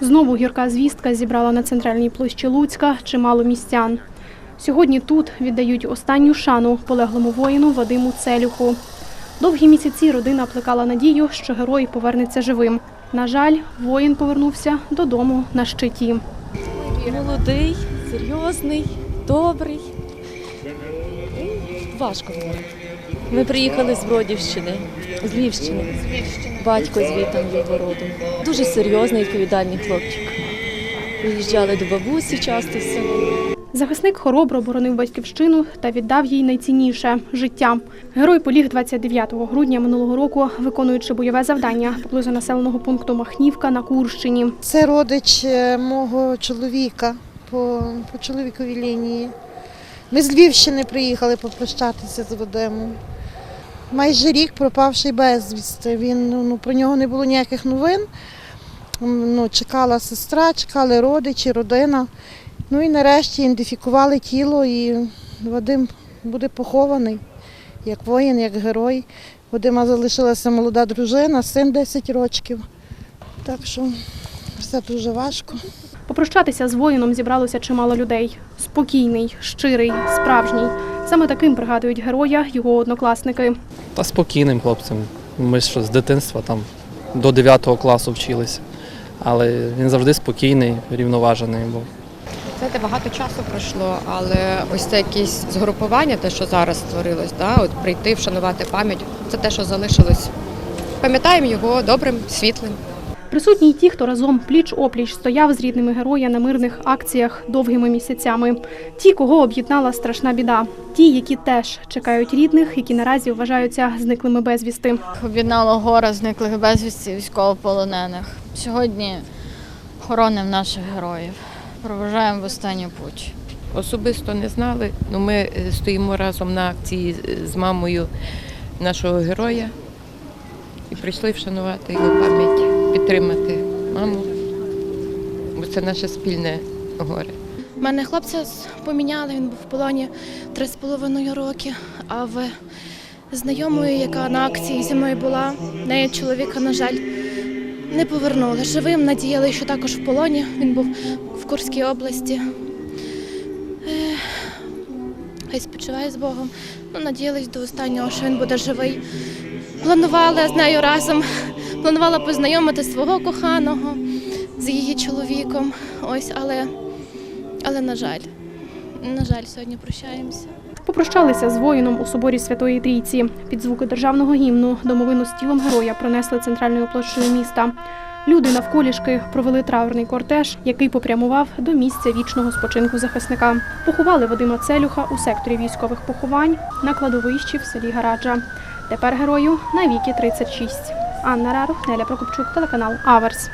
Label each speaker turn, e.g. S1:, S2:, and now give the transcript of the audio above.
S1: Знову гірка звістка зібрала на центральній площі Луцька чимало містян. Сьогодні тут віддають останню шану полеглому воїну Вадиму Целюху. Довгі місяці родина плекала надію, що герой повернеться живим. На жаль, воїн повернувся додому на щиті.
S2: Молодий, серйозний, добрий. Важко говорити. Ми приїхали з Бродівщини, з Львівщини. Батько звідти від роду. Дуже серйозний, відповідальний хлопчик. Приїжджали до бабусі часто в село.
S1: Захисник хоробро боронив батьківщину та віддав їй найцінніше життя. Герой поліг 29 грудня минулого року, виконуючи бойове завдання поблизу населеного пункту Махнівка на Курщині.
S3: Це родич е, мого чоловіка по, по чоловіковій лінії. Ми з Львівщини приїхали попрощатися з Вадимом. Майже рік пропавший безвісти. Він, ну, про нього не було ніяких новин. Ну, чекала сестра, чекали родичі, родина. Ну і нарешті ідентифікували тіло і Вадим буде похований як воїн, як герой. Вадима залишилася молода дружина, син 10 років. Так що все дуже важко.
S1: Попрощатися з воїном зібралося чимало людей. Спокійний, щирий, справжній. Саме таким пригадують героя його однокласники.
S4: Та спокійним хлопцем. Ми що з дитинства там до 9 класу вчилися. Але він завжди спокійний, рівноважений був.
S5: Знаєте, багато часу пройшло, але ось це якесь згрупування, те, що зараз створилось, да, от прийти, вшанувати пам'ять, це те, що залишилось. Пам'ятаємо його добрим, світлим.
S1: Присутні й ті, хто разом пліч-опліч стояв з рідними героя на мирних акціях довгими місяцями. Ті, кого об'єднала страшна біда. Ті, які теж чекають рідних, які наразі вважаються зниклими безвісти.
S6: об'єднало гора зниклих безвісті військовополонених. Сьогодні хоронимо наших героїв. Проважаємо в останню путь.
S7: Особисто не знали. Ну, ми е, стоїмо разом на акції з мамою нашого героя і прийшли вшанувати його пам'ять, підтримати маму, бо це наше спільне горе.
S8: У мене хлопця поміняли, він був в полоні три з половиною роки, а в знайомої, яка на акції зі мною була, неї чоловіка, на жаль, не повернули. Живим надіяли, що також в полоні. Він був в Курській області. Е, Хай спочиває з Богом. Ну, надіялись до останнього, що він буде живий. Планували з нею разом, планувала познайомити свого коханого з її чоловіком. Ось, але але на жаль, на жаль, сьогодні прощаємося.
S1: Попрощалися з воїном у соборі Святої Трійці. Під звуки державного гімну домовину з тілом героя пронесли центральною площею міста. Люди навколішки провели траурний кортеж, який попрямував до місця вічного спочинку захисника. Поховали Вадима Целюха у секторі військових поховань на кладовищі в селі Гараджа. Тепер герою на віки 36. Анна Рарух, Нелја Прокопчук, телеканал Аварс.